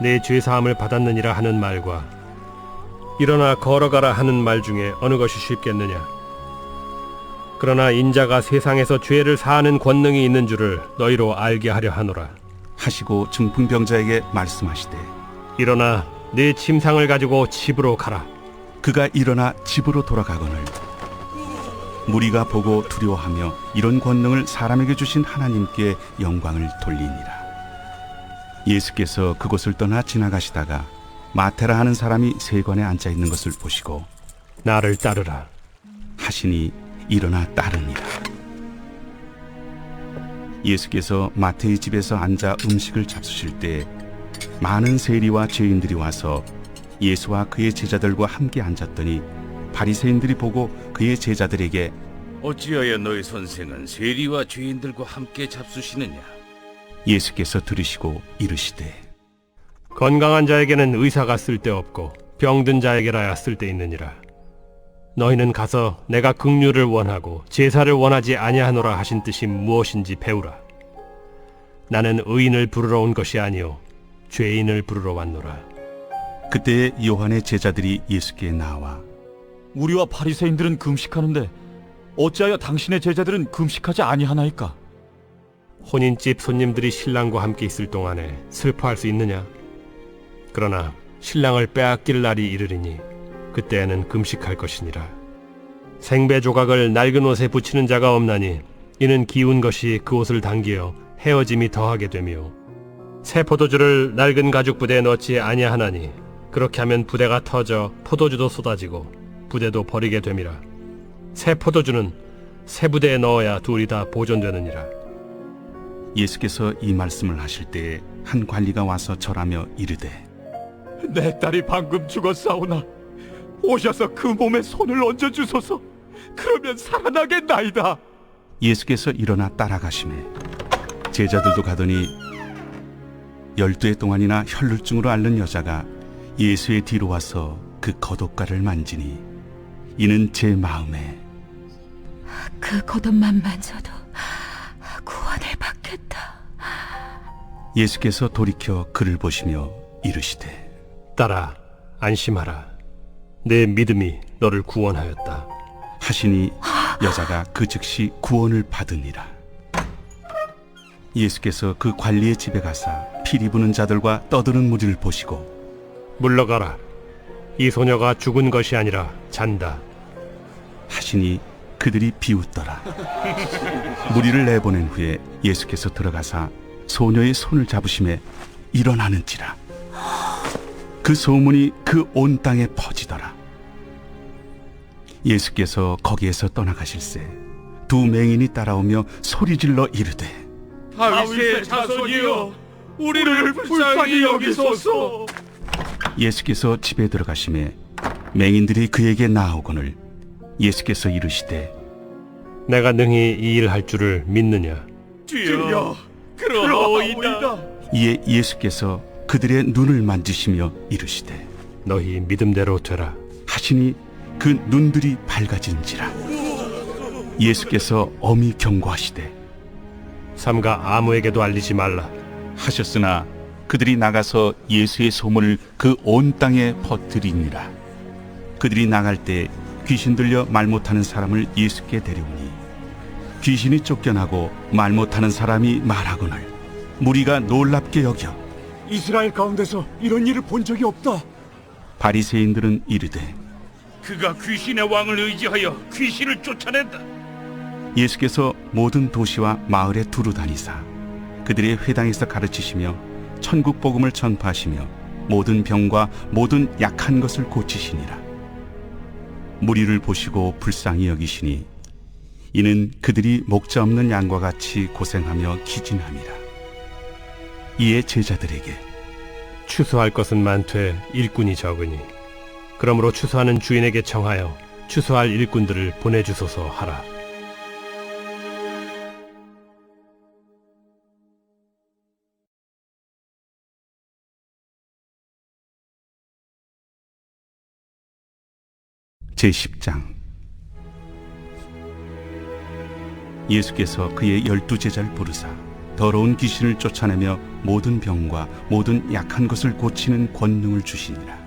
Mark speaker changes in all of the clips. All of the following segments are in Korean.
Speaker 1: 내 죄 사함을 받았느니라 하는 말과 일어나 걸어가라 하는 말 중에 어느 것이 쉽겠느냐? 그러나 인자가 세상에서 죄를 사하는 권능이 있는 줄을 너희로 알게 하려 하노라.
Speaker 2: 하시고 중풍병자에게 말씀하시되
Speaker 1: 일어나 네 침상을 가지고 집으로 가라.
Speaker 2: 그가 일어나 집으로 돌아가거늘 무리가 보고 두려워하며 이런 권능을 사람에게 주신 하나님께 영광을 돌리니라. 예수께서 그곳을 떠나 지나가시다가 마테라 하는 사람이 세관에 앉아 있는 것을 보시고
Speaker 1: 나를 따르라
Speaker 2: 하시니 일어나 따르니라. 예수께서 마태의 집에서 앉아 음식을 잡수실 때 많은 세리와 죄인들이 와서 예수와 그의 제자들과 함께 앉았더니 바리새인들이 보고 그의 제자들에게
Speaker 3: 어찌하여 너희 선생은 세리와 죄인들과 함께 잡수시느냐?
Speaker 2: 예수께서 들으시고 이르시되
Speaker 1: 건강한 자에게는 의사가 쓸데없고 병든 자에게라야 쓸데있느니라. 너희는 가서 내가 긍휼을 원하고 제사를 원하지 아니하노라 하신 뜻이 무엇인지 배우라. 나는 의인을 부르러 온 것이 아니요 죄인을 부르러 왔노라.
Speaker 2: 그때 요한의 제자들이 예수께 나와
Speaker 4: 우리와 바리새인들은 금식하는데 어찌하여 당신의 제자들은 금식하지 아니하나이까?
Speaker 1: 혼인집 손님들이 신랑과 함께 있을 동안에 슬퍼할 수 있느냐? 그러나 신랑을 빼앗길 날이 이르리니 그때에는 금식할 것이니라. 생배 조각을 낡은 옷에 붙이는 자가 없나니 이는 기운 것이 그 옷을 당기어 헤어짐이 더하게 되며 새 포도주를 낡은 가죽 부대에 넣지 아니하나니 그렇게 하면 부대가 터져 포도주도 쏟아지고 부대도 버리게 됨이라. 새 포도주는 새 부대에 넣어야 둘이 다 보존되느니라.
Speaker 2: 예수께서 이 말씀을 하실 때에 한 관리가 와서 절하며 이르되
Speaker 4: 내 딸이 방금 죽었사오나 오셔서 그 몸에 손을 얹어 주소서. 그러면 살아나겠나이다.
Speaker 2: 예수께서 일어나 따라가시매 제자들도 가더니 열두 해 동안이나 혈루증으로 앓는 여자가 예수의 뒤로 와서 그 겉옷가를 만지니 이는 제 마음에
Speaker 5: 그 겉옷만 만져도
Speaker 2: 예수께서 돌이켜 그를 보시며 이르시되
Speaker 1: 딸아 안심하라. 내 믿음이 너를 구원하였다.
Speaker 2: 하시니 여자가 그 즉시 구원을 받으니라. 예수께서 그 관리의 집에 가사 피리 부는 자들과 떠드는 무리를 보시고
Speaker 1: 물러가라. 이 소녀가 죽은 것이 아니라 잔다.
Speaker 2: 하시니 그들이 비웃더라. 무리를 내보낸 후에 예수께서 들어가사 소녀의 손을 잡으심에 일어나는지라. 그 소문이 그 온 땅에 퍼지더라. 예수께서 거기에서 떠나가실새 두 맹인이 따라오며 소리질러 이르되
Speaker 3: 다윗의 자손이여, 우리를 불쌍히 여기소서.
Speaker 2: 예수께서 집에 들어가심에 맹인들이 그에게 나아오거늘 예수께서 이르시되
Speaker 1: 내가 능히 이 일 할 줄을 믿느냐
Speaker 3: 주여, 그러하오이다.
Speaker 2: 이에 예수께서 그들의 눈을 만지시며 이르시되
Speaker 1: 너희 믿음대로 되라.
Speaker 2: 하시니 그 눈들이 밝아진지라. 예수께서 엄히 경고하시되
Speaker 1: 삼가 아무에게도 알리지 말라.
Speaker 2: 하셨으나 그들이 나가서 예수의 소문을 그 온 땅에 퍼뜨리니라. 그들이 나갈 때 귀신 들려 말 못하는 사람을 예수께 데려오니 귀신이 쫓겨나고 말 못하는 사람이 말하거늘 무리가 놀랍게 여겨
Speaker 4: 이스라엘 가운데서 이런 일을 본 적이 없다.
Speaker 2: 바리새인들은 이르되
Speaker 3: 그가 귀신의 왕을 의지하여 귀신을 쫓아낸다.
Speaker 2: 예수께서 모든 도시와 마을에 두루 다니사 그들의 회당에서 가르치시며 천국 복음을 전파하시며 모든 병과 모든 약한 것을 고치시니라 무리를 보시고 불쌍히 여기시니 이는 그들이 목자 없는 양과 같이 고생하며 기진함이라 이에 제자들에게
Speaker 1: 추수할 것은 많되 일꾼이 적으니 그러므로 추수하는 주인에게 청하여 추수할 일꾼들을 보내주소서 하라.
Speaker 2: 제10장 예수께서 그의 열두 제자를 부르사 더러운 귀신을 쫓아내며 모든 병과 모든 약한 것을 고치는 권능을 주시니라.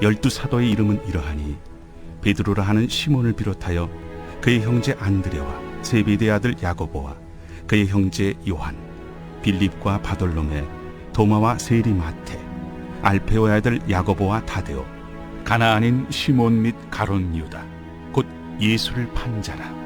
Speaker 2: 열두 사도의 이름은 이러하니 베드로라 하는 시몬을 비롯하여 그의 형제 안드레와 세베대 아들 야고보와 그의 형제 요한 빌립과 바돌로메 도마와 세리 마테 알페오의 아들 야고보와 다데오 가나안인 시몬 및 가론 유다 곧 예수를 판 자라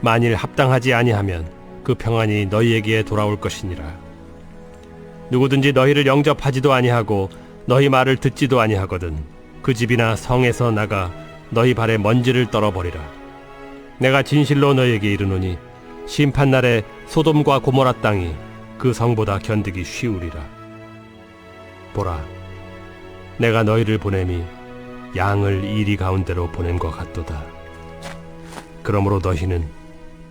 Speaker 1: 만일 합당하지 아니하면 그 평안이 너희에게 돌아올 것이니라. 누구든지 너희를 영접하지도 아니하고 너희 말을 듣지도 아니하거든 그 집이나 성에서 나가 너희 발에 먼지를 떨어버리라. 내가 진실로 너희에게 이르노니 심판 날에 소돔과 고모라 땅이 그 성보다 견디기 쉬우리라. 보라, 내가 너희를 보냄이 양을 이리 가운데로 보낸 것 같도다. 그러므로 너희는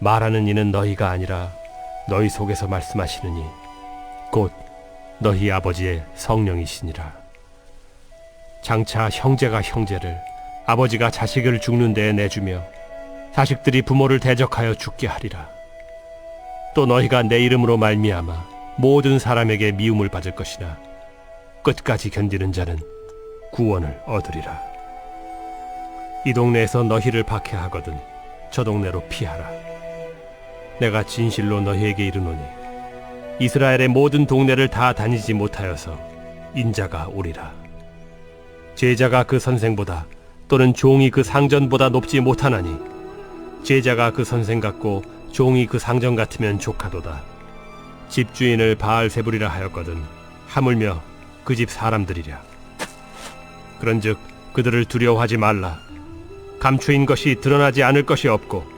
Speaker 1: 말하는 이는 너희가 아니라 너희 속에서 말씀하시느니 곧 너희 아버지의 성령이시니라. 장차 형제가 형제를 아버지가 자식을 죽는 데에 내주며 자식들이 부모를 대적하여 죽게 하리라. 또 너희가 내 이름으로 말미암아 모든 사람에게 미움을 받을 것이나 끝까지 견디는 자는 구원을 얻으리라. 이 동네에서 너희를 박해하거든 저 동네로 피하라. 내가 진실로 너희에게 이르노니 이스라엘의 모든 동네를 다 다니지 못하여서 인자가 오리라. 제자가 그 선생보다 또는 종이 그 상전보다 높지 못하나니 제자가 그 선생 같고 종이 그 상전 같으면 족하도다. 집주인을 바알 세불이라 하였거든 하물며 그 집 사람들이랴. 그런즉 그들을 두려워하지 말라. 감추인 것이 드러나지 않을 것이 없고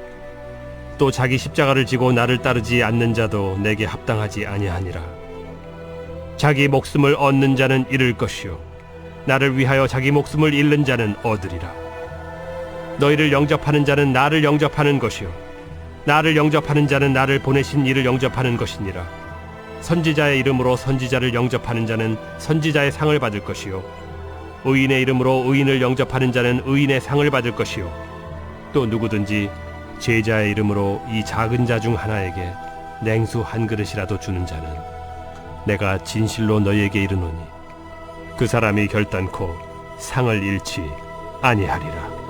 Speaker 1: 또 자기 십자가를 지고 나를 따르지 않는 자도 내게 합당하지 아니하니라. 자기 목숨을 얻는 자는 잃을 것이요. 나를 위하여 자기 목숨을 잃는 자는 얻으리라. 너희를 영접하는 자는 나를 영접하는 것이요. 나를 영접하는 자는 나를 보내신 이를 영접하는 것이니라. 선지자의 이름으로 선지자를 영접하는 자는 선지자의 상을 받을 것이요. 의인의 이름으로 의인을 영접하는 자는 의인의 상을 받을 것이요. 또 누구든지 제자의 이름으로 이 작은 자 중 하나에게 냉수 한 그릇이라도 주는 자는 내가 진실로 너희에게 이르노니 그 사람이 결단코 상을 잃지 아니하리라